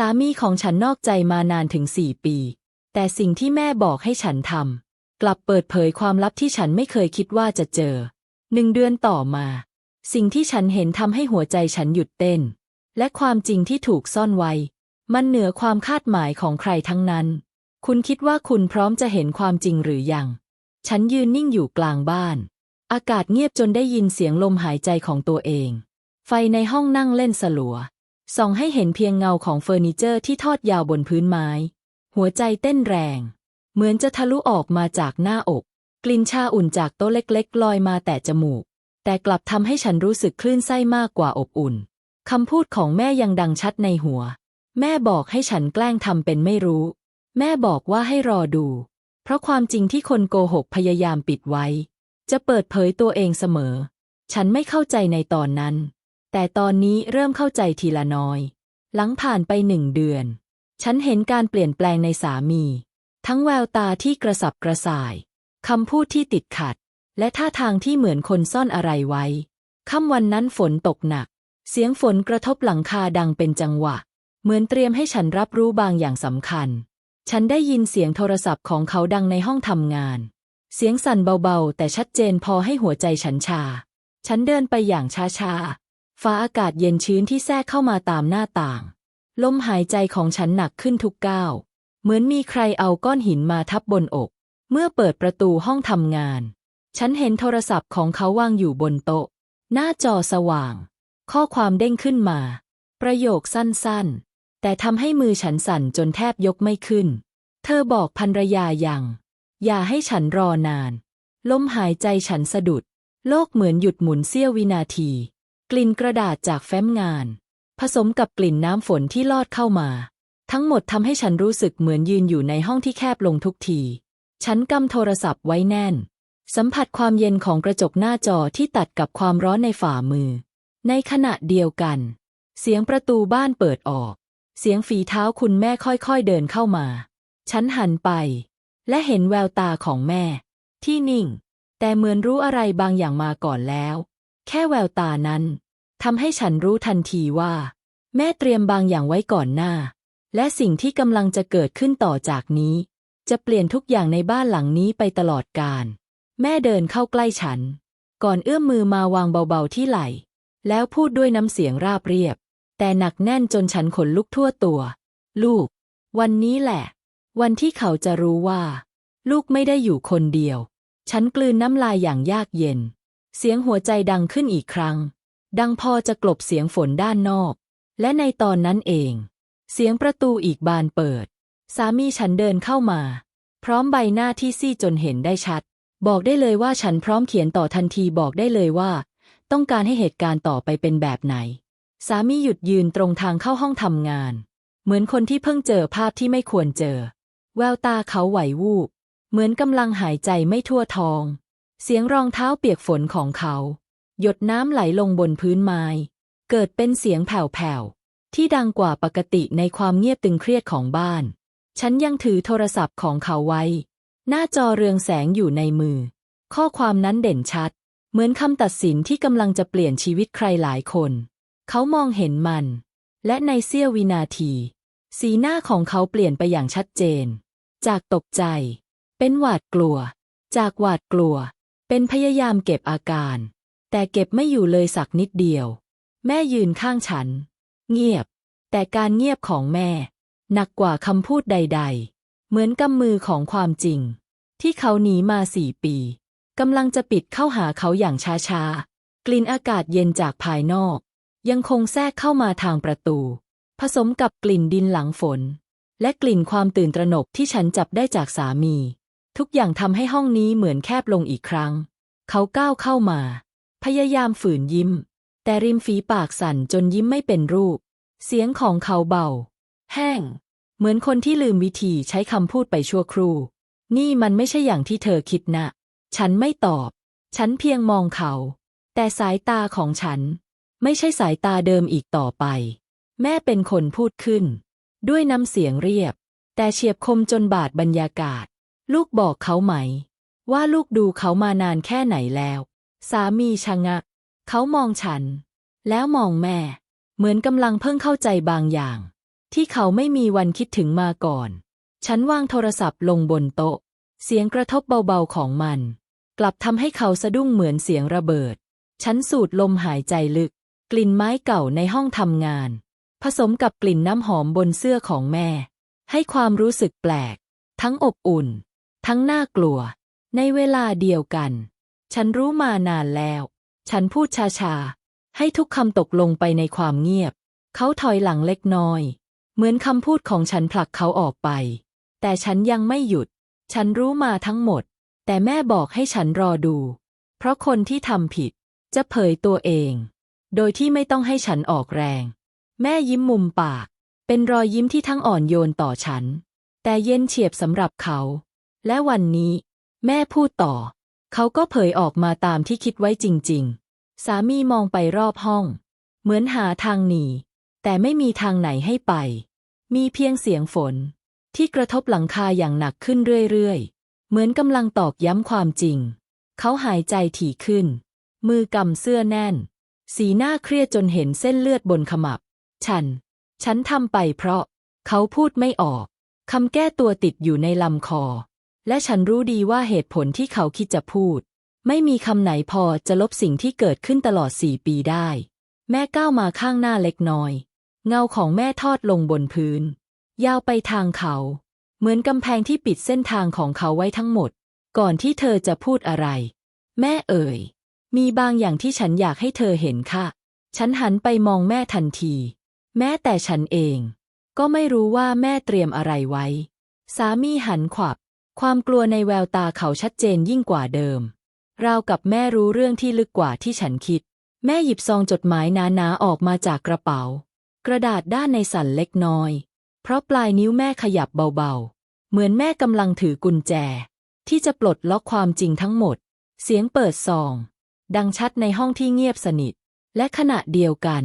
สามีของฉันนอกใจมานานถึงสี่ปี แต่สิ่งที่แม่บอกให้ฉันทำกลับเปิดเผยความลับที่ฉันไม่เคยคิดว่าจะเจอ หนึ่งเดือนต่อมา สิ่งที่ฉันเห็นทำให้หัวใจฉันหยุดเต้น และความจริงที่ถูกซ่อนไว้ มันเหนือความคาดหมายของใครทั้งนั้น คุณคิดว่าคุณพร้อมจะเห็นความจริงหรือยัง ฉันยืนนิ่งอยู่กลางบ้าน อากาศเงียบจนได้ยินเสียงลมหายใจของตัวเอง ไฟในห้องนั่งเล่นสลัว ส่องให้เห็นเพียงเงาของเฟอร์นิเจอร์ที่ทอดยาวบนพื้นไม้ หัวใจเต้นแรง เหมือนจะทะลุออกมาจากหน้าอก กลิ่นชาอุ่นจากโต๊ะเล็กๆ ลอยมาแต่จมูก แต่กลับทำให้ฉันรู้สึกคลื่นไส้มากกว่าอบอุ่น คำพูดของแม่ยังดังชัดในหัว แม่บอกให้ฉันแกล้งทำเป็นไม่รู้ แม่บอกว่าให้รอดู เพราะความจริงที่คนโกหกพยายามปิดไว้ จะเปิดเผยตัวเองเสมอ ฉันไม่เข้าใจในตอนนั้น แต่ตอนนี้เริ่มเข้าใจทีละน้อย หลังผ่านไปหนึ่งเดือน ฉันเห็นการเปลี่ยนแปลงในสามี ทั้งแววตาที่กระสับกระส่าย คำพูดที่ติดขัด และท่าทางที่เหมือนคนซ่อนอะไรไว้ ค่ำวันนั้นฝนตกหนัก เสียงฝนกระทบหลังคาดังเป็นจังหวะ เหมือนเตรียมให้ฉันรับรู้บางอย่างสำคัญ ฉันได้ยินเสียงโทรศัพท์ของเขาดังในห้องทำงาน เสียงสั่นเบาๆ แต่ชัดเจนพอให้หัวใจฉันชา ฉันเดินไปอย่างช้าๆ ฟ้าอากาศเย็นชื้นที่แทรกเข้ามาตามหน้าต่าง ลมหายใจของฉันหนักขึ้นทุกก้าว เหมือนมีใครเอาก้อนหินมาทับบนอก เมื่อเปิดประตูห้องทำงาน ฉันเห็นโทรศัพท์ของเขาวางอยู่บนโต๊ะ หน้าจอสว่าง ข้อความเด้งขึ้นมา ประโยคสั้นๆ แต่ทำให้มือฉันสั่นจนแทบยกไม่ขึ้น เธอบอกภรรยายัง อย่าให้ฉันรอนาน ลมหายใจฉันสะดุด โลกเหมือนหยุดหมุนเสี้ยววินาที กลิ่นกระดาษจากแฟ้มงาน ผสมกับกลิ่นน้ำฝนที่ลอดเข้ามา ทั้งหมดทำให้ฉันรู้สึกเหมือนยืนอยู่ในห้องที่แคบลงทุกที ฉันกำโทรศัพท์ไว้แน่น สัมผัสความเย็นของกระจกหน้าจอที่ตัดกับความร้อนในฝ่ามือ ในขณะเดียวกัน เสียงประตูบ้านเปิดออก เสียงฝีเท้าคุณแม่ค่อยๆเดินเข้ามา ฉันหันไป และเห็นแววตาของแม่ ที่นิ่ง แต่เหมือนรู้อะไรบางอย่างมาก่อนแล้ว แค่แววตานั้นทำให้ฉันรู้ทันทีว่า แม่เตรียมบางอย่างไว้ก่อนหน้า และสิ่งที่กำลังจะเกิดขึ้นต่อจากนี้ จะเปลี่ยนทุกอย่างในบ้านหลังนี้ไปตลอดกาลแม่เดินเข้าใกล้ฉัน ก่อนเอื้อมมือมาวางเบาๆที่ไหล่ แล้วพูดด้วยน้ำเสียงราบเรียบ แต่หนักแน่นจนฉันขนลุกทั่วตัว ลูก วันนี้แหละ วันที่เขาจะรู้ว่า ลูกไม่ได้อยู่คนเดียว ฉันกลืนน้ำลายอย่างยากเย็น เสียงหัวใจดังขึ้นอีกครั้ง ดังพอจะกลบเสียงฝนด้านนอก และในตอนนั้นเอง เสียงประตูอีกบานเปิด สามีฉันเดินเข้ามา พร้อมใบหน้าที่ซีดจนเห็นได้ชัด บอกได้เลยว่าฉันพร้อมเขียนต่อทันทีบอกได้เลยว่า ต้องการให้เหตุการณ์ต่อไปเป็นแบบไหน สามีหยุดยืนตรงทางเข้าห้องทำงาน เหมือนคนที่เพิ่งเจอภาพที่ไม่ควรเจอ แววตาเขาไหววูบเหมือนกำลังหายใจไม่ทั่วท้อง เสียงรองเท้าเปียกฝนของเขา หยดน้ำไหลลงบนพื้นไม้ เกิดเป็นเสียงแผ่วๆ ที่ดังกว่าปกติในความเงียบตึงเครียดของบ้าน ฉันยังถือโทรศัพท์ของเขาไว้ หน้าจอเรืองแสงอยู่ในมือ ข้อความนั้นเด่นชัด เหมือนคำตัดสินที่กำลังจะเปลี่ยนชีวิตใครหลายคน เขามองเห็นมัน และในเสี้ยววินาที สีหน้าของเขาเปลี่ยนไปอย่างชัดเจน จากตกใจ เป็นหวาดกลัว จากหวาดกลัว เป็นพยายามเก็บอาการ แต่เก็บไม่อยู่เลยสักนิดเดียว แม่ยืนข้างฉัน เงียบ แต่การเงียบของแม่ หนักกว่าคำพูดใด ๆ เหมือนกำมือของความจริง ที่เขาหนีมาสี่ปีกำลังจะปิดเข้าหาเขาอย่างช้าๆ กลิ่นอากาศเย็นจากภายนอก ยังคงแทรกเข้ามาทางประตู ผสมกับกลิ่นดินหลังฝน และกลิ่นความตื่นตระหนกที่ฉันจับได้จากสามี ทุกอย่างทำให้ห้องนี้เหมือนแคบลงอีกครั้ง เขาก้าวเข้ามา พยายามฝืนยิ้ม แต่ริมฝีปากสั่นจนยิ้มไม่เป็นรูป เสียงของเขาเบา แห้ง เหมือนคนที่ลืมวิธีใช้คำพูดไปชั่วครู่ นี่มันไม่ใช่อย่างที่เธอคิดนะ ฉันไม่ตอบ ฉันเพียงมองเขา แต่สายตาของฉัน ไม่ใช่สายตาเดิมอีกต่อไป แม่เป็นคนพูดขึ้น ด้วยน้ำเสียงเรียบ แต่เฉียบคมจนบาดบรรยากาศ ลูกบอกเขาไหม ว่าลูกดูเขามานานแค่ไหนแล้ว สามีชะงัก เขามองฉัน แล้วมองแม่ เหมือนกำลังเพิ่งเข้าใจบางอย่าง ที่เขาไม่มีวันคิดถึงมาก่อน ฉันวางโทรศัพท์ลงบนโต๊ะ เสียงกระทบเบาๆของมัน กลับทำให้เขาสะดุ้งเหมือนเสียงระเบิด ฉันสูดลมหายใจลึก กลิ่นไม้เก่าในห้องทำงาน ผสมกับกลิ่นน้ำหอมบนเสื้อของแม่ ให้ความรู้สึกแปลก ทั้งอบอุ่น ทั้งน่ากลัว ในเวลาเดียวกัน ฉันรู้มานานแล้ว ฉันพูดช้าๆ ให้ทุกคำตกลงไปในความเงียบ เขาถอยหลังเล็กน้อย เหมือนคำพูดของฉันผลักเขาออกไป แต่ฉันยังไม่หยุด ฉันรู้มาทั้งหมด แต่แม่บอกให้ฉันรอดู เพราะคนที่ทำผิด จะเผยตัวเอง โดยที่ไม่ต้องให้ฉันออกแรง แม่ยิ้มมุมปาก เป็นรอยยิ้มที่ทั้งอ่อนโยนต่อฉัน แต่เย็นเฉียบสำหรับเขา และวันนี้ แม่พูดต่อ เขาก็เผยออกมาตามที่คิดไว้จริง ๆ สามีมองไปรอบห้อง เหมือนหาทางหนีแต่ไม่มีทางไหนให้ไป มีเพียงเสียงฝน ที่กระทบหลังคาอย่างหนักขึ้นเรื่อยๆ เหมือนกำลังตอกย้ำความจริง เขาหายใจถี่ขึ้น มือกำเสื้อแน่น สีหน้าเครียดจนเห็นเส้นเลือดบนขมับ ฉัน ฉันทำไปเพราะ เขาพูดไม่ออกคำแก้ตัวติดอยู่ในลำคอ และฉันรู้ดีว่าเหตุผลที่เขาคิดจะพูด ไม่มีคำไหนพอจะลบสิ่งที่เกิดขึ้นตลอดสี่ปีได้ แม่ก้าวมาข้างหน้าเล็กน้อย เงาของแม่ทอดลงบนพื้น ยาวไปทางเขา เหมือนกำแพงที่ปิดเส้นทางของเขาไว้ทั้งหมด ก่อนที่เธอจะพูดอะไร แม่เอ่ย มีบางอย่างที่ฉันอยากให้เธอเห็นค่ะ ฉันหันไปมองแม่ทันที แม้แต่ฉันเอง ก็ไม่รู้ว่าแม่เตรียมอะไรไว้ สามีหันขวับ ความกลัวในแววตาเขาชัดเจนยิ่งกว่าเดิม ราวกับแม่รู้เรื่องที่ลึกกว่าที่ฉันคิด แม่หยิบซองจดหมายหนาๆออกมาจากกระเป๋า กระดาษด้านในสั่นเล็กน้อย เพราะปลายนิ้วแม่ขยับเบาๆ เหมือนแม่กำลังถือกุญแจ ที่จะปลดล็อกความจริงทั้งหมด เสียงเปิดซอง ดังชัดในห้องที่เงียบสนิท และขณะเดียวกัน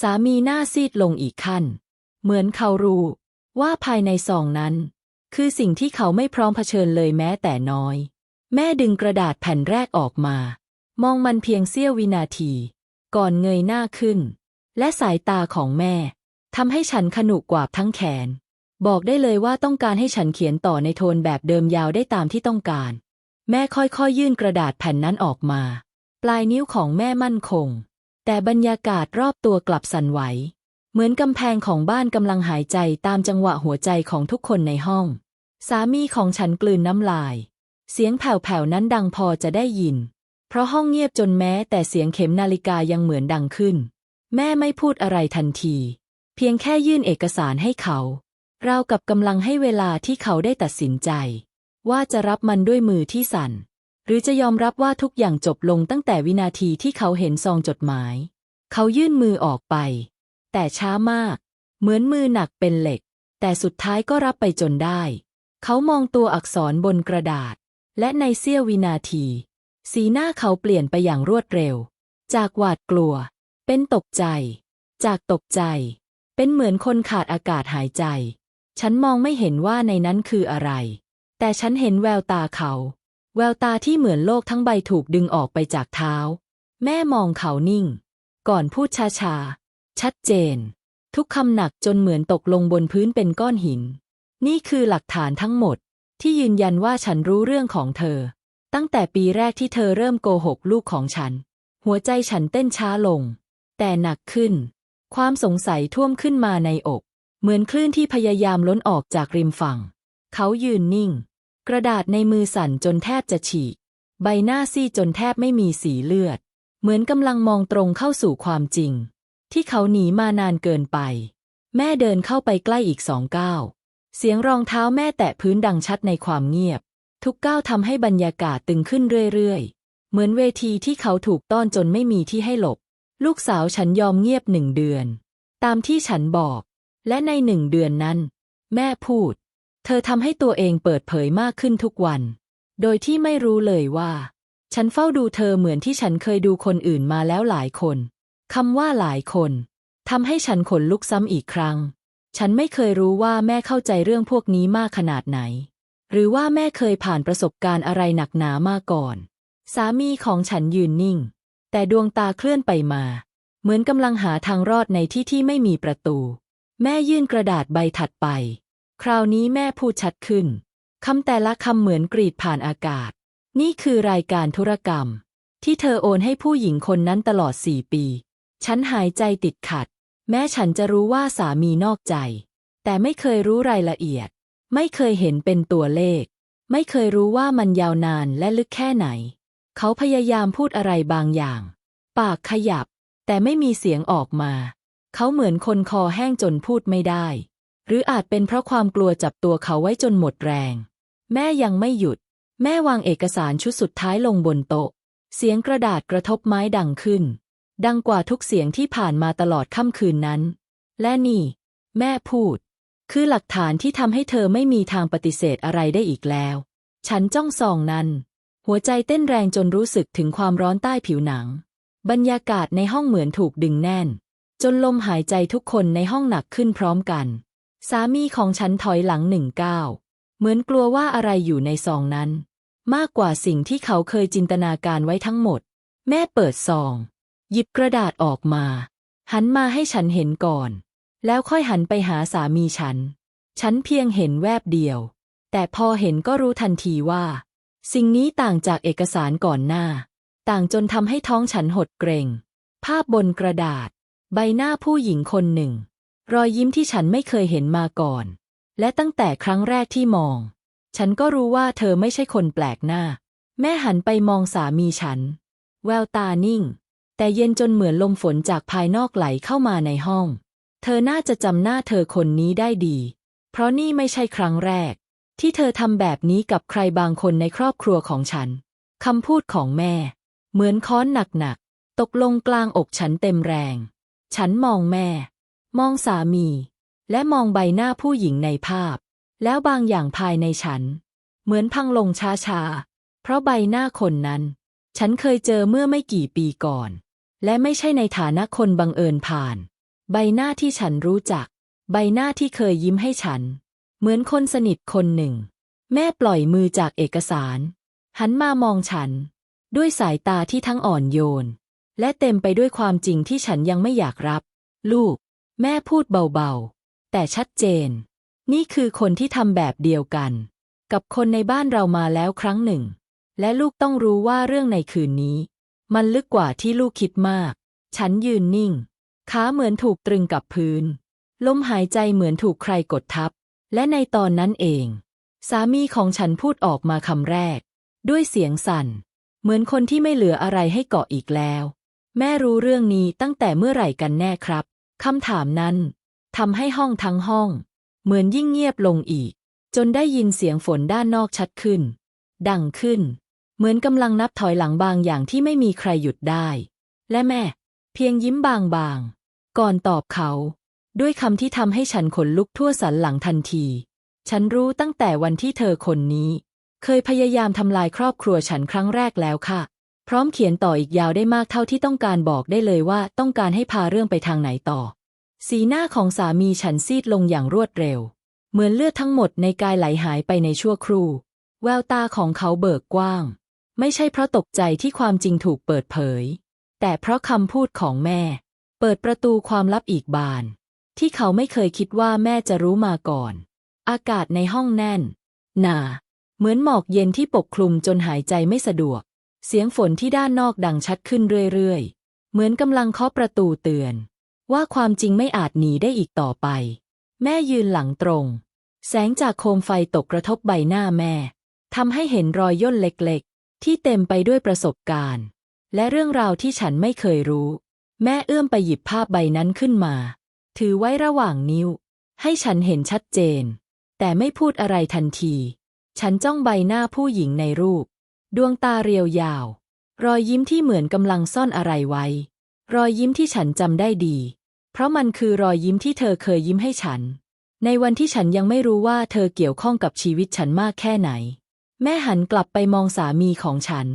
สามีหน้าซีดลงอีกขั้น เหมือนเขารู้ว่าภายในซองนั้น คือสิ่งที่เขาไม่พร้อมเผชิญเลยแม้แต่น้อย แม่ดึงกระดาษแผ่นแรกออกมา มองมันเพียงเสี้ยววินาที ก่อนเงยหน้าขึ้น และสายตาของแม่ทำให้ฉันขนุกกว่าทั้งแขน บอกได้เลยว่าต้องการให้ฉันเขียนต่อในโทนแบบเดิมยาวได้ตามที่ต้องการ แม่ค่อยๆยื่นกระดาษแผ่นนั้นออกมา ปลายนิ้วของแม่มั่นคง แต่บรรยากาศรอบตัวกลับสั่นไหว เหมือนกำแพงของบ้านกำลังหายใจตามจังหวะหัวใจของทุกคนในห้อง สามีของฉันกลืนน้ำลาย เสียงแผ่วๆนั้นดังพอจะได้ยิน เพราะห้องเงียบจนแม้แต่เสียงเข็มนาฬิกายังเหมือนดังขึ้น แม่ไม่พูดอะไรทันที เพียงแค่ยื่นเอกสารให้เขา เรากับกำลังให้เวลาที่เขาได้ตัดสินใจ ว่าจะรับมันด้วยมือที่สั่น หรือจะยอมรับว่าทุกอย่างจบลงตั้งแต่วินาทีที่เขาเห็นซองจดหมาย เขายื่นมือออกไป แต่ช้ามาก เหมือนมือหนักเป็นเหล็ก แต่สุดท้ายก็รับไปจนได้ เขามองตัวอักษรบนกระดาษ และในเสี้ยววินาที สีหน้าเขาเปลี่ยนไปอย่างรวดเร็ว จากหวาดกลัว เป็นตกใจ จากตกใจ เป็นเหมือนคนขาดอากาศหายใจ ฉันมองไม่เห็นว่าในนั้นคืออะไร แต่ฉันเห็นแววตาเขา แววตาที่เหมือนโลกทั้งใบถูกดึงออกไปจากเท้า แม่มองเขานิ่ง ก่อนพูดช้าๆ ชัดเจน ทุกคำหนักจนเหมือนตกลงบนพื้นเป็นก้อนหิน นี่คือหลักฐานทั้งหมด ที่ยืนยันว่าฉันรู้เรื่องของเธอ ตั้งแต่ปีแรกที่เธอเริ่มโกหกลูกของฉัน หัวใจฉันเต้นช้าลง แต่หนักขึ้น ความสงสัยท่วมขึ้นมาในอก เหมือนคลื่นที่พยายามล้นออกจากริมฝั่ง เขายืนนิ่ง กระดาษในมือสั่นจนแทบจะฉีก ใบหน้าซีดจนแทบไม่มีสีเลือด เหมือนกำลังมองตรงเข้าสู่ความจริง ที่เขาหนีมานานเกินไป แม่เดินเข้าไปใกล้อีกสองก้าวเสียงรองเท้าแม่แตะพื้นดังชัดในความเงียบ ทุกก้าวทำให้บรรยากาศตึงขึ้นเรื่อยๆ เหมือนเวทีที่เขาถูกต้อนจนไม่มีที่ให้หลบ ลูกสาวฉันยอมเงียบหนึ่งเดือน ตามที่ฉันบอก และในหนึ่งเดือนนั้น แม่พูด เธอทำให้ตัวเองเปิดเผยมากขึ้นทุกวัน โดยที่ไม่รู้เลยว่า ฉันเฝ้าดูเธอเหมือนที่ฉันเคยดูคนอื่นมาแล้วหลายคน คำว่าหลายคนทำให้ฉันขนลุกซ้ำอีกครั้ง ฉันไม่เคยรู้ว่าแม่เข้าใจเรื่องพวกนี้มากขนาดไหน หรือว่าแม่เคยผ่านประสบการณ์อะไรหนักหนามาก่อน สามีของฉันยืนนิ่ง แต่ดวงตาเคลื่อนไปมา เหมือนกำลังหาทางรอดในที่ที่ไม่มีประตู แม่ยื่นกระดาษใบถัดไป คราวนี้แม่พูดชัดขึ้นคำแต่ละคำเหมือนกรีดผ่านอากาศ นี่คือรายการธุรกรรม ที่เธอโอนให้ผู้หญิงคนนั้นตลอดสี่ปี ฉันหายใจติดขัด แม้ฉันจะรู้ว่าสามีนอกใจ แต่ไม่เคยรู้รายละเอียด ไม่เคยเห็นเป็นตัวเลข ไม่เคยรู้ว่ามันยาวนานและลึกแค่ไหน เขาพยายามพูดอะไรบางอย่าง ปากขยับ แต่ไม่มีเสียงออกมา เขาเหมือนคนคอแห้งจนพูดไม่ได้ หรืออาจเป็นเพราะความกลัวจับตัวเขาไว้จนหมดแรง แม่ยังไม่หยุด แม่วางเอกสารชุดสุดท้ายลงบนโต๊ะ เสียงกระดาษกระทบไม้ดังขึ้น ดังกว่าทุกเสียงที่ผ่านมาตลอดค่ำคืนนั้น และนี่ แม่พูด คือหลักฐานที่ทำให้เธอไม่มีทางปฏิเสธอะไรได้อีกแล้ว ฉันจ้องส่องนั้น หัวใจเต้นแรงจนรู้สึกถึงความร้อนใต้ผิวหนัง บรรยากาศในห้องเหมือนถูกดึงแน่น จนลมหายใจทุกคนในห้องหนักขึ้นพร้อมกัน สามีของฉันถอยหลังหนึ่งก้าวเหมือนกลัวว่าอะไรอยู่ในซองนั้น มากกว่าสิ่งที่เขาเคยจินตนาการไว้ทั้งหมด แม่เปิดซอง หยิบกระดาษออกมา หันมาให้ฉันเห็นก่อน แล้วค่อยหันไปหาสามีฉัน ฉันเพียงเห็นแวบเดียว แต่พอเห็นก็รู้ทันทีว่า สิ่งนี้ต่างจากเอกสารก่อนหน้า ต่างจนทำให้ท้องฉันหดเกรง ภาพบนกระดาษ ใบหน้าผู้หญิงคนหนึ่ง รอยยิ้มที่ฉันไม่เคยเห็นมาก่อน และตั้งแต่ครั้งแรกที่มอง ฉันก็รู้ว่าเธอไม่ใช่คนแปลกหน้า แม่หันไปมองสามีฉัน แววตานิ่ง แต่เย็นจนเหมือนลมฝนจากภายนอกไหลเข้ามาในห้อง เธอน่าจะจำหน้าเธอคนนี้ได้ดี เพราะนี่ไม่ใช่ครั้งแรก ที่เธอทำแบบนี้กับใครบางคนในครอบครัวของฉันคำพูดของแม่ เหมือนค้อนหนักๆตกลงกลางอกฉันเต็มแรง ฉันมองแม่ มองสามี และมองใบหน้าผู้หญิงในภาพ แล้วบางอย่างภายในฉัน เหมือนพังลงช้าๆเพราะใบหน้าคนนั้น ฉันเคยเจอเมื่อไม่กี่ปีก่อน และไม่ใช่ในฐานะคนบังเอิญผ่าน ใบหน้าที่ฉันรู้จัก ใบหน้าที่เคยยิ้มให้ฉัน เหมือนคนสนิทคนหนึ่ง แม่ปล่อยมือจากเอกสาร หันมามองฉัน ด้วยสายตาที่ทั้งอ่อนโยน และเต็มไปด้วยความจริงที่ฉันยังไม่อยากรับ ลูก แม่พูดเบาๆ แต่ชัดเจน นี่คือคนที่ทำแบบเดียวกัน กับคนในบ้านเรามาแล้วครั้งหนึ่ง และลูกต้องรู้ว่าเรื่องในคืนนี้ มันลึกกว่าที่ลูกคิดมาก ฉันยืนนิ่ง ขาเหมือนถูกตรึงกับพื้น ลมหายใจเหมือนถูกใครกดทับ และในตอนนั้นเอง สามีของฉันพูดออกมาคำแรก ด้วยเสียงสั่น เหมือนคนที่ไม่เหลืออะไรให้เกาะอีกแล้ว แม่รู้เรื่องนี้ตั้งแต่เมื่อไหร่กันแน่ครับคำถามนั้นทำให้ห้องทั้งห้อง เหมือนยิ่งเงียบลงอีก จนได้ยินเสียงฝนด้านนอกชัดขึ้น ดังขึ้น เหมือนกำลังนับถอยหลังบางอย่างที่ไม่มีใครหยุดได้ และแม่ เพียงยิ้มบางๆ ก่อนตอบเขา ด้วยคำที่ทำให้ฉันขนลุกทั่วสันหลังทันที ฉันรู้ตั้งแต่วันที่เธอคนนี้ เคยพยายามทำลายครอบครัวฉันครั้งแรกแล้วค่ะ พร้อมเขียนต่ออีกยาวได้มากเท่าที่ต้องการบอกได้เลยว่าต้องการให้พาเรื่องไปทางไหนต่อ สีหน้าของสามีฉันซีดลงอย่างรวดเร็ว เหมือนเลือดทั้งหมดในกายไหลหายไปในชั่วครู่ แววตาของเขาเบิกกว้าง ไม่ใช่เพราะตกใจที่ความจริงถูกเปิดเผย แต่เพราะคำพูดของแม่ เปิดประตูความลับอีกบาน ที่เขาไม่เคยคิดว่าแม่จะรู้มาก่อน อากาศในห้องแน่น หนา เหมือนหมอกเย็นที่ปกคลุมจนหายใจไม่สะดวก เสียงฝนที่ด้านนอกดังชัดขึ้นเรื่อยๆ เหมือนกำลังเคาะประตูเตือน ว่าความจริงไม่อาจหนีได้อีกต่อไป แม่ยืนหลังตรง แสงจากโคมไฟตกกระทบใบหน้าแม่ทำให้เห็นรอยย่นเล็ก ที่เต็มไปด้วยประสบการณ์ และเรื่องราวที่ฉันไม่เคยรู้ แม่เอื้อมไปหยิบภาพใบนั้นขึ้นมา ถือไว้ระหว่างนิ้ว ให้ฉันเห็นชัดเจน แต่ไม่พูดอะไรทันที ฉันจ้องใบหน้าผู้หญิงในรูป ดวงตาเรียวยาว รอยยิ้มที่เหมือนกำลังซ่อนอะไรไว้ รอยยิ้มที่ฉันจำได้ดี เพราะมันคือรอยยิ้มที่เธอเคยยิ้มให้ฉัน ในวันที่ฉันยังไม่รู้ว่าเธอเกี่ยวข้องกับชีวิตฉันมากแค่ไหน แม่หันกลับไปมองสามีของฉัน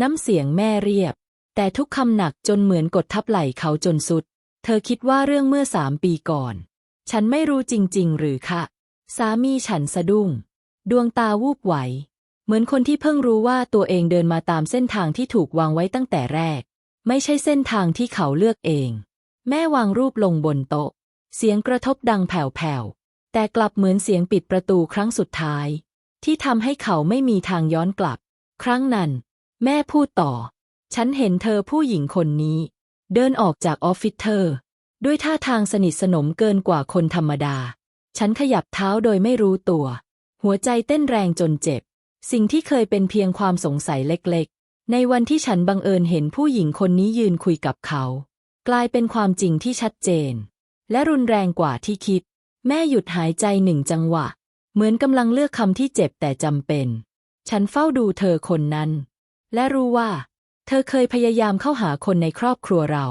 น้ำเสียงแม่เรียบ แต่ทุกคำหนักจนเหมือนกดทับไหล่เขาจนสุด เธอคิดว่าเรื่องเมื่อสามปีก่อน ฉันไม่รู้จริง ๆ หรือคะ สามีฉันสะดุ้ง ดวงตาวูบไหว เหมือนคนที่เพิ่งรู้ว่าตัวเองเดินมาตามเส้นทางที่ถูกวางไว้ตั้งแต่แรก ไม่ใช่เส้นทางที่เขาเลือกเอง แม่วางรูปลงบนโต๊ะ เสียงกระทบดังแผ่วๆแต่กลับเหมือนเสียงปิดประตูครั้งสุดท้าย ที่ทำให้เขาไม่มีทางย้อนกลับ ครั้งนั้น แม่พูดต่อ ฉันเห็นเธอผู้หญิงคนนี้ เดินออกจากออฟฟิศเธอ ด้วยท่าทางสนิทสนมเกินกว่าคนธรรมดา ฉันขยับเท้าโดยไม่รู้ตัว หัวใจเต้นแรงจนเจ็บ สิ่งที่เคยเป็นเพียงความสงสัยเล็กๆ ในวันที่ฉันบังเอิญเห็นผู้หญิงคนนี้ยืนคุยกับเขา กลายเป็นความจริงที่ชัดเจน และรุนแรงกว่าที่คิด แม่หยุดหายใจหนึ่งจังหวะ เหมือนกำลังเลือกคำที่เจ็บแต่จำเป็น ฉันเฝ้าดูเธอคนนั้น และรู้ว่า เธอเคยพยายามเข้าหาคนในครอบครัวเรา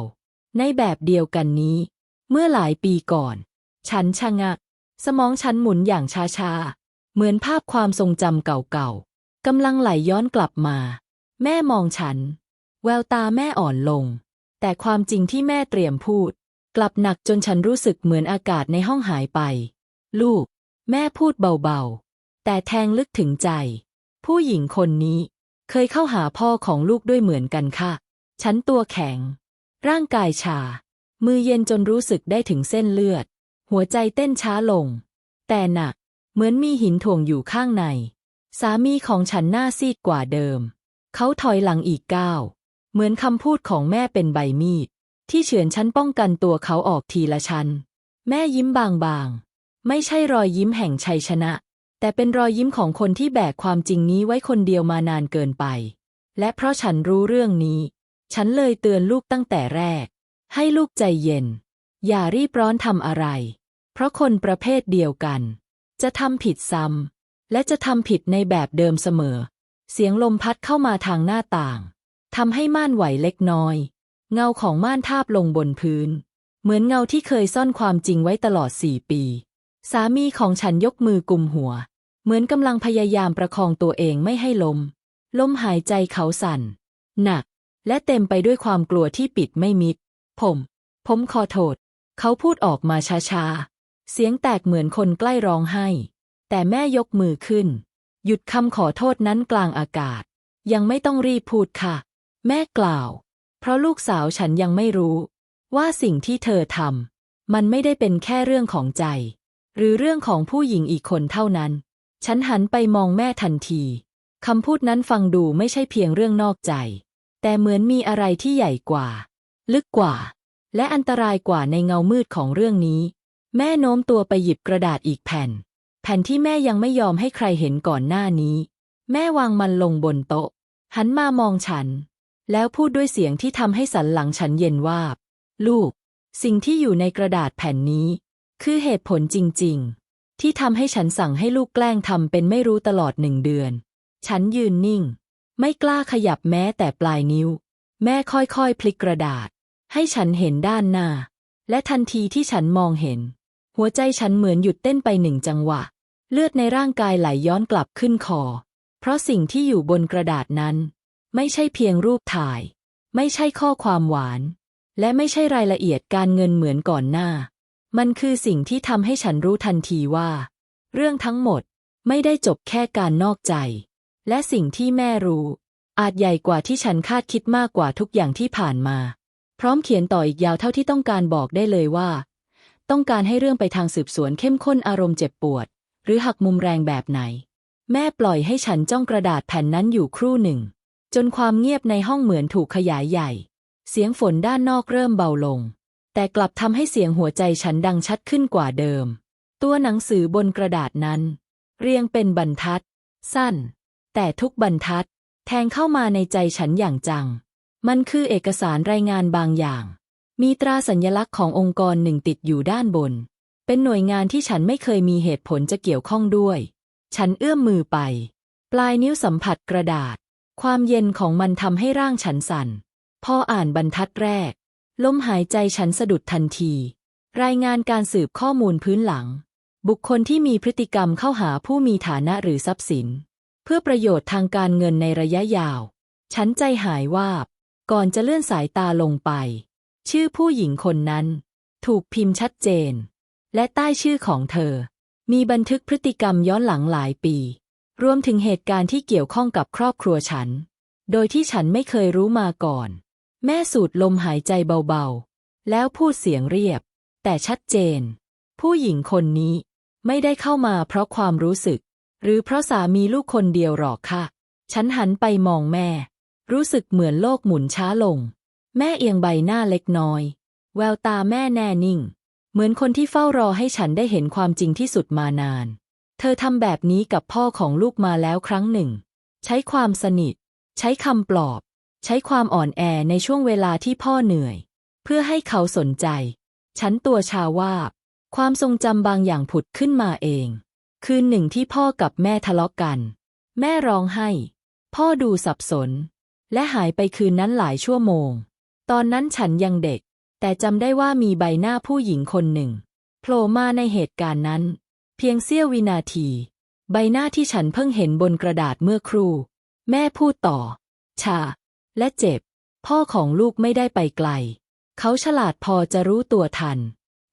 ในแบบเดียวกันนี้ เมื่อหลายปีก่อน ฉันชะงัก สมองฉันหมุนอย่างช้าๆ เหมือนภาพความทรงจำเก่าๆกำลังไหลย้อนกลับมา แม่มองฉัน แววตาแม่อ่อนลง แต่ความจริงที่แม่เตรียมพูด กลับหนักจนฉันรู้สึกเหมือนอากาศในห้องหายไป ลูก แม่พูดเบาๆ แต่แทงลึกถึงใจ ผู้หญิงคนนี้เคยเข้าหาพ่อของลูกด้วยเหมือนกันค่ะ ฉันตัวแข็ง ร่างกายชา มือเย็นจนรู้สึกได้ถึงเส้นเลือด หัวใจเต้นช้าลง แต่หนัก เหมือนมีหินถ่วงอยู่ข้างใน สามีของฉันหน้าซีดกว่าเดิม เขาถอยหลังอีกก้าว เหมือนคำพูดของแม่เป็นใบมีด ที่เฉือนฉันป้องกันตัวเขาออกทีละชั้น แม่ยิ้มบางๆ ไม่ใช่รอยยิ้มแห่งชัยชนะ แต่เป็นรอยยิ้มของคนที่แบกความจริงนี้ไว้คนเดียวมานานเกินไป และเพราะฉันรู้เรื่องนี้ ฉันเลยเตือนลูกตั้งแต่แรก ให้ลูกใจเย็น อย่ารีบร้อนทำอะไร เพราะคนประเภทเดียวกัน จะทำผิดซ้ำและจะทำผิดในแบบเดิมเสมอ เสียงลมพัดเข้ามาทางหน้าต่างทำให้ม่านไหวเล็กน้อย เงาของม่านทาบลงบนพื้น เหมือนเงาที่เคยซ่อนความจริงไว้ตลอดสี่ปี สามีของฉันยกมือกุมหัว เหมือนกำลังพยายามประคองตัวเองไม่ให้ลม ลมหายใจเขาสั่น หนัก และเต็มไปด้วยความกลัวที่ปิดไม่มิด ผม ผมขอโทษ เขาพูดออกมาช้าๆ เสียงแตกเหมือนคนใกล้ร้องไห้ แต่แม่ยกมือขึ้น หยุดคำขอโทษนั้นกลางอากาศ ยังไม่ต้องรีบพูดค่ะ แม่กล่าว เพราะลูกสาวฉันยังไม่รู้ ว่าสิ่งที่เธอทำมันไม่ได้เป็นแค่เรื่องของใจ หรือเรื่องของผู้หญิงอีกคนเท่านั้น ฉันหันไปมองแม่ทันทีคำพูดนั้นฟังดูไม่ใช่เพียงเรื่องนอกใจ แต่เหมือนมีอะไรที่ใหญ่กว่า ลึกกว่า และอันตรายกว่าในเงามืดของเรื่องนี้ แม่โน้มตัวไปหยิบกระดาษอีกแผ่น แผ่นที่แม่ยังไม่ยอมให้ใครเห็นก่อนหน้านี้ แม่วางมันลงบนโต๊ะ หันมามองฉัน แล้วพูดด้วยเสียงที่ทำให้สันหลังฉันเย็นวาบ ลูก สิ่งที่อยู่ในกระดาษแผ่นนี้ คือเหตุผลจริง ๆ ที่ทำให้ฉันสั่งให้ลูกแกล้งทำเป็นไม่รู้ตลอดหนึ่งเดือน ฉันยืนนิ่ง ไม่กล้าขยับแม้แต่ปลายนิ้ว แม่ค่อยๆ พลิกกระดาษ ให้ฉันเห็นด้านหน้า และทันทีที่ฉันมองเห็น หัวใจฉันเหมือนหยุดเต้นไปหนึ่งจังหวะ เลือดในร่างกายไหลย้อนกลับขึ้นคอ เพราะสิ่งที่อยู่บนกระดาษนั้น ไม่ใช่เพียงรูปถ่าย ไม่ใช่ข้อความหวาน และไม่ใช่รายละเอียดการเงินเหมือนก่อนหน้า มันคือสิ่งที่ทำให้ฉันรู้ทันทีว่า เรื่องทั้งหมดไม่ได้จบแค่การนอกใจ และสิ่งที่แม่รู้ อาจใหญ่กว่าที่ฉันคาดคิดมากกว่าทุกอย่างที่ผ่านมา พร้อมเขียนต่ออีกยาวเท่าที่ต้องการบอกได้เลยว่า ต้องการให้เรื่องไปทางสืบสวนเข้มข้นอารมณ์เจ็บปวด หรือหักมุมแรงแบบไหน แม่ปล่อยให้ฉันจ้องกระดาษแผ่นนั้นอยู่ครู่หนึ่ง จนความเงียบในห้องเหมือนถูกขยายใหญ่ เสียงฝนด้านนอกเริ่มเบาลง แต่กลับทำให้เสียงหัวใจฉันดังชัดขึ้นกว่าเดิม ตัวหนังสือบนกระดาษนั้น เรียงเป็นบรรทัด สั้น แต่ทุกบรรทัด แทงเข้ามาในใจฉันอย่างจัง มันคือเอกสารรายงานบางอย่าง มีตราสัญลักษณ์ขององค์กรหนึ่งติดอยู่ด้านบน เป็นหน่วยงานที่ฉันไม่เคยมีเหตุผลจะเกี่ยวข้องด้วย ฉันเอื้อมมือไป ปลายนิ้วสัมผัสกระดาษ ความเย็นของมันทำให้ร่างฉันสั่น พออ่านบรรทัดแรก ลมหายใจฉันสะดุดทันที รายงานการสืบข้อมูลพื้นหลัง บุคคลที่มีพฤติกรรมเข้าหาผู้มีฐานะหรือทรัพย์สิน เพื่อประโยชน์ทางการเงินในระยะยาว ฉันใจหายวาบ ก่อนจะเลื่อนสายตาลงไป ชื่อผู้หญิงคนนั้น ถูกพิมพ์ชัดเจน และใต้ชื่อของเธอ มีบันทึกพฤติกรรมย้อนหลังหลายปี รวมถึงเหตุการณ์ที่เกี่ยวข้องกับครอบครัวฉัน โดยที่ฉันไม่เคยรู้มาก่อน แม่สูดลมหายใจเบาๆ แล้วพูดเสียงเรียบ แต่ชัดเจน ผู้หญิงคนนี้ไม่ได้เข้ามาเพราะความรู้สึก หรือเพราะสามีลูกคนเดียวหรอกค่ะ ฉันหันไปมองแม่ รู้สึกเหมือนโลกหมุนช้าลง แม่เอียงใบหน้าเล็กน้อย แววตาแม่แน่นิ่ง เหมือนคนที่เฝ้ารอให้ฉันได้เห็นความจริงที่สุดมานาน เธอทำแบบนี้กับพ่อของลูกมาแล้วครั้งหนึ่ง ใช้ความสนิท ใช้คำปลอบ ใช้ความอ่อนแอในช่วงเวลาที่พ่อเหนื่อย เพื่อให้เขาสนใจ ฉันตัวชาวาบ ความทรงจำบางอย่างผุดขึ้นมาเอง คืนหนึ่งที่พ่อกับแม่ทะเลาะกัน แม่ร้องไห้ พ่อดูสับสน และหายไปคืนนั้นหลายชั่วโมง ตอนนั้นฉันยังเด็ก แต่จำได้ว่ามีใบหน้าผู้หญิงคนหนึ่งโผล่มาในเหตุการณ์นั้น เพียงเสี้ยววินาที ใบหน้าที่ฉันเพิ่งเห็นบนกระดาษเมื่อครู่ แม่พูดต่อ ชา และเจ็บ พ่อของลูกไม่ได้ไปไกล เขาฉลาดพอจะรู้ตัวทัน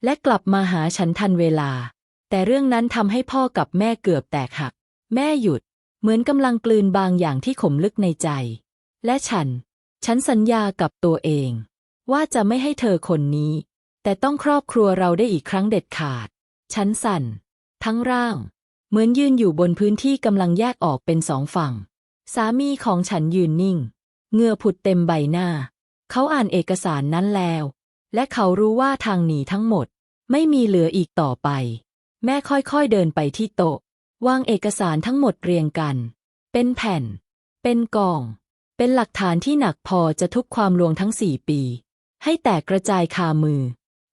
และกลับมาหาฉันทันเวลา แต่เรื่องนั้นทำให้พ่อกับแม่เกือบแตกหัก แม่หยุด เหมือนกำลังกลืนบางอย่างที่ขมลึกในใจ และฉัน ฉันสัญญากับตัวเอง ว่าจะไม่ให้เธอคนนี้ แต่ต้องครอบครัวเราได้อีกครั้งเด็ดขาด ฉันสั่น ทั้งร่าง เหมือนยืนอยู่บนพื้นที่กำลังแยกออกเป็นสองฝั่ง สามีของฉันยืนนิ่ง เงื่อผุดเต็มใบหน้า เขาอ่านเอกสารนั้นแล้ว และเขารู้ว่าทางหนีทั้งหมด ไม่มีเหลืออีกต่อไป แม่ค่อยๆเดินไปที่โต๊ะวางเอกสารทั้งหมดเรียงกัน เป็นแผ่น เป็นกอง เป็นหลักฐานที่หนักพอจะทุบความลวงทั้งสี่ปี ให้แตกกระจายคามือ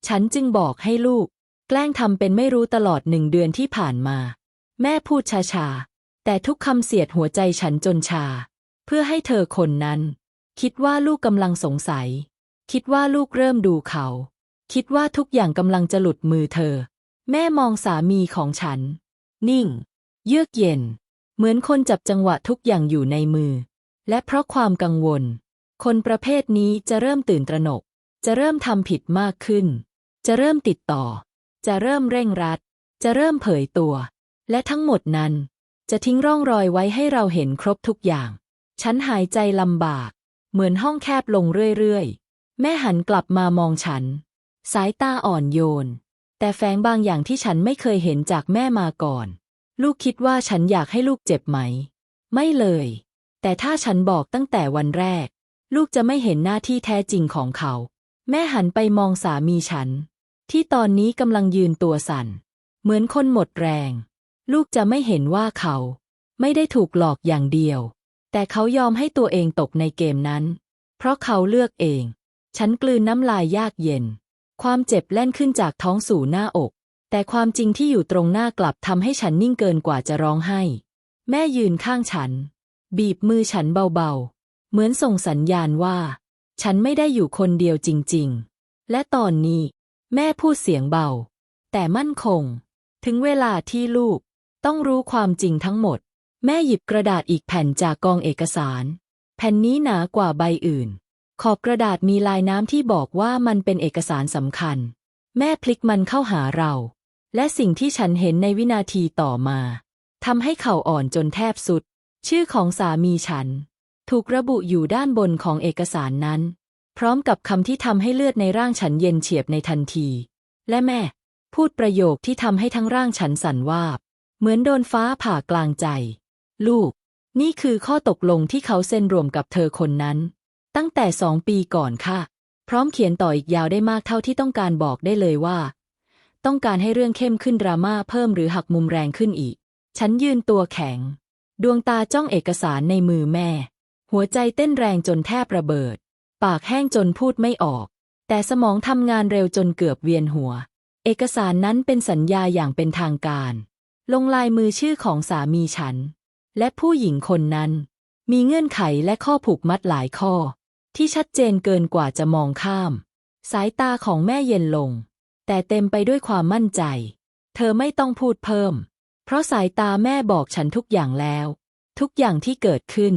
ฉันจึงบอกให้ลูก แกล้งทำเป็นไม่รู้ตลอดหนึ่งเดือนที่ผ่านมา แม่พูดช้าๆแต่ทุกคำเสียดหัวใจฉันจนชา เพื่อให้เธอคนนั้น คิดว่าลูกกำลังสงสัย คิดว่าลูกเริ่มดูเขา คิดว่าทุกอย่างกำลังจะหลุดมือเธอ แม่มองสามีของฉัน นิ่ง เยือกเย็น เหมือนคนจับจังหวะทุกอย่างอยู่ในมือ และเพราะความกังวล คนประเภทนี้จะเริ่มตื่นตระหนก จะเริ่มทำผิดมากขึ้น จะเริ่มติดต่อ จะเริ่มเร่งรัด จะเริ่มเผยตัว และทั้งหมดนั้น จะทิ้งร่องรอยไว้ให้เราเห็นครบทุกอย่าง ฉันหายใจลำบาก เหมือนห้องแคบลงเรื่อยๆ แม่หันกลับมามองฉัน สายตาอ่อนโยน แต่แฝงบางอย่างที่ฉันไม่เคยเห็นจากแม่มาก่อน ลูกคิดว่าฉันอยากให้ลูกเจ็บไหม ไม่เลย แต่ถ้าฉันบอกตั้งแต่วันแรก ลูกจะไม่เห็นหน้าที่แท้จริงของเขา แม่หันไปมองสามีฉัน ที่ตอนนี้กำลังยืนตัวสั่น เหมือนคนหมดแรง ลูกจะไม่เห็นว่าเขา ไม่ได้ถูกหลอกอย่างเดียว แต่เขายอมให้ตัวเองตกในเกมนั้น เพราะเขาเลือกเอง ฉันกลืนน้ำลายยากเย็น ความเจ็บแล่นขึ้นจากท้องสู่หน้าอก แต่ความจริงที่อยู่ตรงหน้ากลับทำให้ฉันนิ่งเกินกว่าจะร้องไห้ แม่ยืนข้างฉัน บีบมือฉันเบาๆ เหมือนส่งสัญญาณว่า ฉันไม่ได้อยู่คนเดียวจริง ๆ และตอนนี้ แม่พูดเสียงเบา แต่มั่นคง ถึงเวลาที่ลูกต้องรู้ความจริงทั้งหมด แม่หยิบกระดาษอีกแผ่นจากกองเอกสาร แผ่นนี้หนากว่าใบอื่น ขอบกระดาษมีลายน้ำที่บอกว่ามันเป็นเอกสารสำคัญ แม่พลิกมันเข้าหาเรา และสิ่งที่ฉันเห็นในวินาทีต่อมาทำให้เข่าอ่อนจนแทบสุด ชื่อของสามีฉัน ถูกระบุอยู่ด้านบนของเอกสารนั้น พร้อมกับคำที่ทำให้เลือดในร่างฉันเย็นเฉียบในทันที และแม่ พูดประโยคที่ทำให้ทั้งร่างฉันสั่นวาบ เหมือนโดนฟ้าผ่ากลางใจ ลูก นี่คือข้อตกลงที่เขาเซ็นรวมกับเธอคนนั้น ตั้งแต่สองปีก่อนค่ะ พร้อมเขียนต่ออีกยาวได้มากเท่าที่ต้องการบอกได้เลยว่า ต้องการให้เรื่องเข้มขึ้นดราม่าเพิ่มหรือหักมุมแรงขึ้นอีก ฉันยืนตัวแข็ง ดวงตาจ้องเอกสารในมือแม่ หัวใจเต้นแรงจนแทบระเบิด ปากแห้งจนพูดไม่ออก แต่สมองทำงานเร็วจนเกือบเวียนหัว เอกสารนั้นเป็นสัญญาอย่างเป็นทางการ ลงลายมือชื่อของสามีฉัน และผู้หญิงคนนั้น มีเงื่อนไขและข้อผูกมัดหลายข้อ ที่ชัดเจนเกินกว่าจะมองข้าม สายตาของแม่เย็นลง แต่เต็มไปด้วยความมั่นใจ เธอไม่ต้องพูดเพิ่ม เพราะสายตาแม่บอกฉันทุกอย่างแล้ว ทุกอย่างที่เกิดขึ้น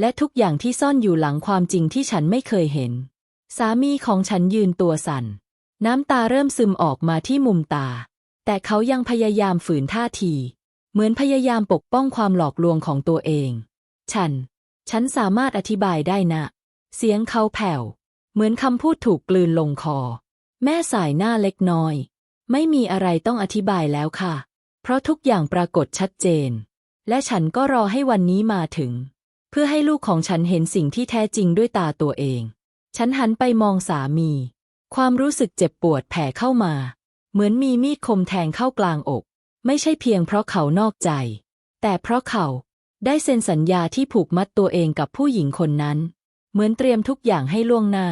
และทุกอย่างที่ซ่อนอยู่หลังความจริงที่ฉันไม่เคยเห็น สามีของฉันยืนตัวสั่น น้ำตาเริ่มซึมออกมาที่มุมตา แต่เขายังพยายามฝืนท่าที เหมือนพยายามปกป้องความหลอกลวงของตัวเอง ฉัน ฉันสามารถอธิบายได้นะ เสียงเขาแผ่ว เหมือนคำพูดถูกกลืนลงคอ แม่สายหน้าเล็กน้อย ไม่มีอะไรต้องอธิบายแล้วค่ะ เพราะทุกอย่างปรากฏชัดเจน และฉันก็รอให้วันนี้มาถึง เพื่อให้ลูกของฉันเห็นสิ่งที่แท้จริงด้วยตาตัวเอง ฉันหันไปมองสามี ความรู้สึกเจ็บปวดแผ่เข้ามา เหมือนมีมีดคมแทงเข้ากลางอก ไม่ใช่เพียงเพราะเขานอกใจ แต่เพราะเขาได้เซ็นสัญญาที่ผูกมัดตัวเองกับผู้หญิงคนนั้น เหมือนเตรียมทุกอย่างให้ล่วงหน้า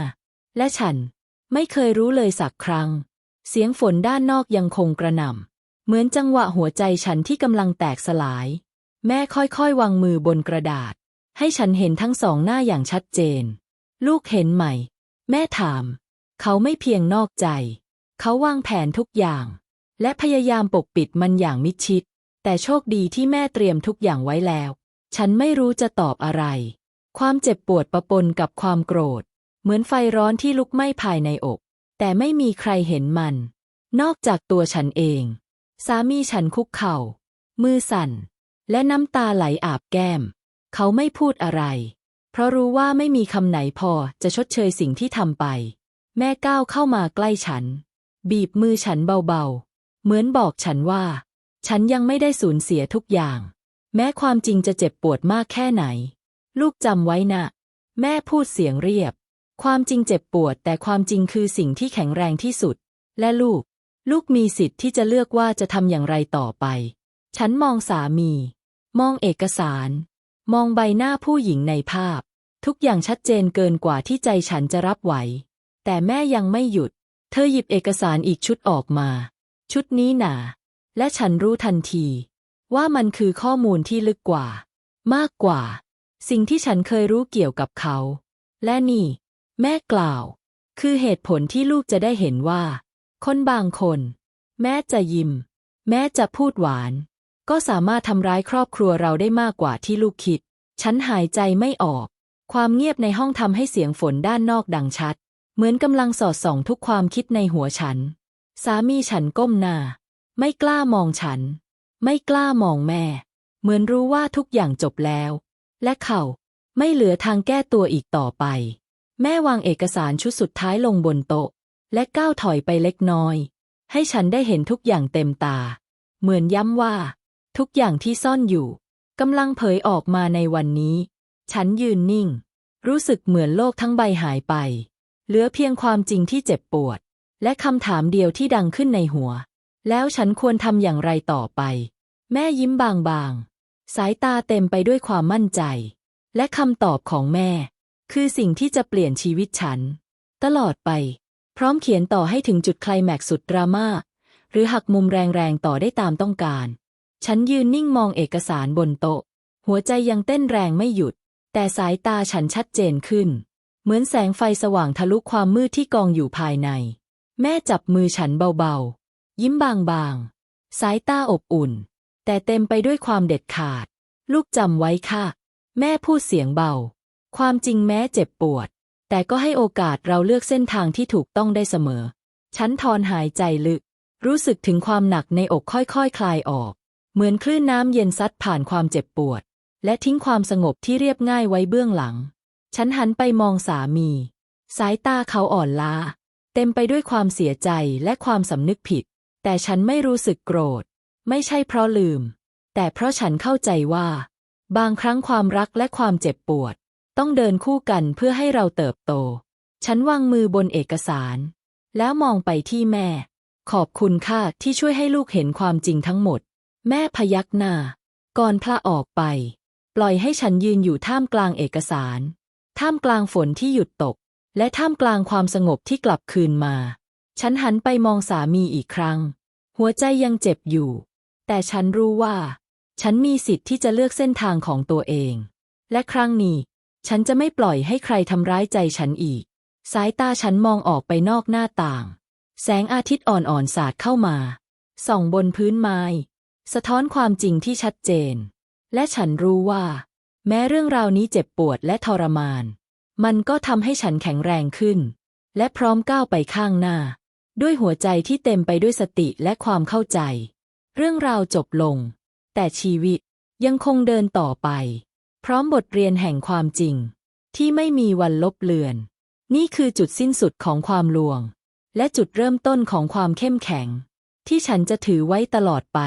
และฉันไม่เคยรู้เลยสักครั้ง เสียงฝนด้านนอกยังคงกระหน่ำเหมือนจังหวะหัวใจฉันที่กำลังแตกสลาย แม่ค่อยๆ วางมือบนกระดาษ ให้ฉันเห็นทั้งสองหน้าอย่างชัดเจน ลูกเห็นไหม แม่ถาม เขาไม่เพียงนอกใจ เขาวางแผนทุกอย่าง และพยายามปกปิดมันอย่างมิดชิด แต่โชคดีที่แม่เตรียมทุกอย่างไว้แล้ว ฉันไม่รู้จะตอบอะไร ความเจ็บปวดประปนกับความโกรธ เหมือนไฟร้อนที่ลุกไหม้ภายในอก แต่ไม่มีใครเห็นมัน นอกจากตัวฉันเอง สามีฉันคุกเข่า มือสั่น และน้ำตาไหลอาบแก้ม เขาไม่พูดอะไร เพราะรู้ว่าไม่มีคำไหนพอจะชดเชยสิ่งที่ทำไป แม่ก้าวเข้ามาใกล้ฉัน บีบมือฉันเบาๆ เหมือนบอกฉันว่า ฉันยังไม่ได้สูญเสียทุกอย่าง แม้ความจริงจะเจ็บปวดมากแค่ไหน ลูกจำไว้นะ แม่พูดเสียงเรียบ ความจริงเจ็บปวด แต่ความจริงคือสิ่งที่แข็งแรงที่สุด และลูก ลูกมีสิทธิ์ที่จะเลือกว่าจะทำอย่างไรต่อไป ฉันมองสามี มองเอกสาร มองใบหน้าผู้หญิงในภาพ ทุกอย่างชัดเจนเกินกว่าที่ใจฉันจะรับไหว แต่แม่ยังไม่หยุด เธอหยิบเอกสารอีกชุดออกมา ชุดนี้หนา และฉันรู้ทันที ว่ามันคือข้อมูลที่ลึกกว่า มากกว่า สิ่งที่ฉันเคยรู้เกี่ยวกับเขา และนี่ แม่กล่าว คือเหตุผลที่ลูกจะได้เห็นว่า คนบางคน แม้จะยิ้ม แม้จะพูดหวาน ก็สามารถทำร้ายครอบครัวเราได้มากกว่าที่ลูกคิด ฉันหายใจไม่ออก ความเงียบในห้องทำให้เสียงฝนด้านนอกดังชัด เหมือนกำลังสอดส่องทุกความคิดในหัวฉัน สามีฉันก้มหน้า ไม่กล้ามองฉัน ไม่กล้ามองแม่ เหมือนรู้ว่าทุกอย่างจบแล้ว และเขาไม่เหลือทางแก้ตัวอีกต่อไป แม่วางเอกสารชุดสุดท้ายลงบนโต๊ะ และก้าวถอยไปเล็กน้อย ให้ฉันได้เห็นทุกอย่างเต็มตา เหมือนย้ำว่า ทุกอย่างที่ซ่อนอยู่กำลังเผยออกมาในวันนี้ ฉันยืนนิ่ง รู้สึกเหมือนโลกทั้งใบหายไป เหลือเพียงความจริงที่เจ็บปวด และคำถามเดียวที่ดังขึ้นในหัว แล้วฉันควรทำอย่างไรต่อไป แม่ยิ้มบางๆ สายตาเต็มไปด้วยความมั่นใจ และคำตอบของแม่ คือสิ่งที่จะเปลี่ยนชีวิตฉัน ตลอดไป พร้อมเขียนต่อให้ถึงจุดไคลแม็กซ์สุดดราม่าหรือหักมุมแรงๆต่อได้ตามต้องการ ฉันยืนนิ่งมองเอกสารบนโต๊ะ หัวใจยังเต้นแรงไม่หยุด แต่สายตาฉันชัดเจนขึ้น เหมือนแสงไฟสว่างทะลุความมืดที่กองอยู่ภายใน แม่จับมือฉันเบาๆ ยิ้มบางๆ สายตาอบอุ่น แต่เต็มไปด้วยความเด็ดขาด ลูกจำไว้ค่ะ แม่พูดเสียงเบา ความจริงแม้เจ็บปวด แต่ก็ให้โอกาสเราเลือกเส้นทางที่ถูกต้องได้เสมอ ฉันทอนหายใจลึก รู้สึกถึงความหนักในอกค่อยๆคคลายออก เหมือนคลื่นน้ำเย็นซัดผ่านความเจ็บปวด และทิ้งความสงบที่เรียบง่ายไว้เบื้องหลัง ฉันหันไปมองสามี สายตาเขาอ่อนล้า ต็มไปด้วยความเสียใจและความสำนึกผิด แต่ฉันไม่รู้สึกโกรธ ไม่ใช่เพราะลืม แต่เพราะฉันเข้าใจว่า บางครั้งความรักและความเจ็บปวด ต้องเดินคู่กันเพื่อให้เราเติบโต ฉันวางมือบนเอกสาร แล้วมองไปที่แม่ ขอบคุณค่ะที่ช่วยให้ลูกเห็นความจริงทั้งหมด แม่พยักหน้า ก่อนพระออกไป ปล่อยให้ฉันยืนอยู่ท่ามกลางเอกสาร ท่ามกลางฝนที่หยุดตก และท่ามกลางความสงบที่กลับคืนมา ฉันหันไปมองสามีอีกครั้ง หัวใจยังเจ็บอยู่ แต่ฉันรู้ว่า ฉันมีสิทธิ์ที่จะเลือกเส้นทางของตัวเอง และครั้งนี้ ฉันจะไม่ปล่อยให้ใครทำร้ายใจฉันอีก สายตาฉันมองออกไปนอกหน้าต่าง แสงอาทิตย์อ่อนๆสาดเข้ามา ส่องบนพื้นไม้ สะท้อนความจริงที่ชัดเจน และฉันรู้ว่า แม้เรื่องราวนี้เจ็บปวดและทรมาน มันก็ทำให้ฉันแข็งแรงขึ้น และพร้อมก้าวไปข้างหน้า ด้วยหัวใจที่เต็มไปด้วยสติและความเข้าใจ เรื่องราวจบลง แต่ชีวิตยังคงเดินต่อไป พร้อมบทเรียนแห่งความจริง ที่ไม่มีวันลบเลือน นี่คือจุดสิ้นสุดของความลวง และจุดเริ่มต้นของความเข้มแข็ง ที่ฉันจะถือไว้ตลอดไป